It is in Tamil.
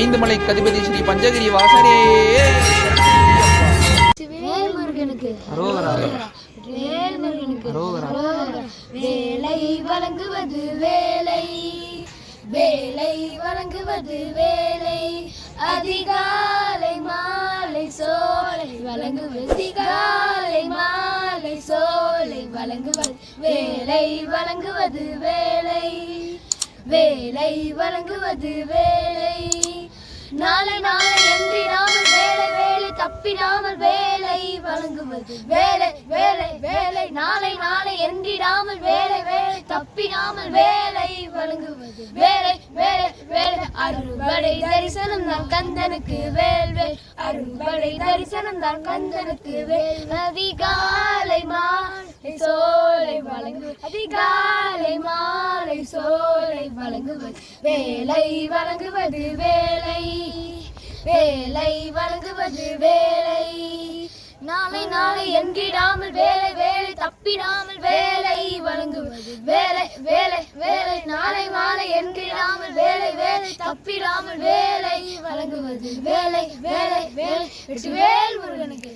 ஐந்து மலை கதிபதி ஸ்ரீ பஞ்சகிரி வாசனே வேலை வழங்குவது வேலை. வேலை வழங்குவது வேலை. அதிகாலை மாலை சோலை வழங்குவது. அதிகாலை மாலை சோலை வழங்குவது. வேலை வழங்குவது வேலை. வேலை வழங்குவது வேலை. நாளை நாளை என்றிடாமல் வேலை வேலை தப்பிடாமல் வேலை வழங்குவது வேலை வேலை வேலை. நாளை நாளை என்றிடாமல் வேலை வேலை தப்பிடாமல் வேலை வழங்குவது வேலை வேலை வேலை. அறுபடை தரிசனம் தான் கந்தனுக்கு வேல் வேல். அறுபடை தரிசனம் தான் கந்தனுக்கு வேல். அதிகாலை மாலை சோலை வழங்கு அதிகாலை வழங்குவது. வேலை வழங்குவது வேலை. வேலை வழங்குவது வேலை. நாளை நாளை என்கிடாமல் வேலை வேலை தப்பிடாமல் வேலை வழங்குவது வேலை வேலை வேலை. நாளை மாலை என்கிடாமல் வேலை வேலை தப்பிடாமல் வேலை வழங்குவது வேலை வேலை வேலை. வேல் முருகனுக்கு.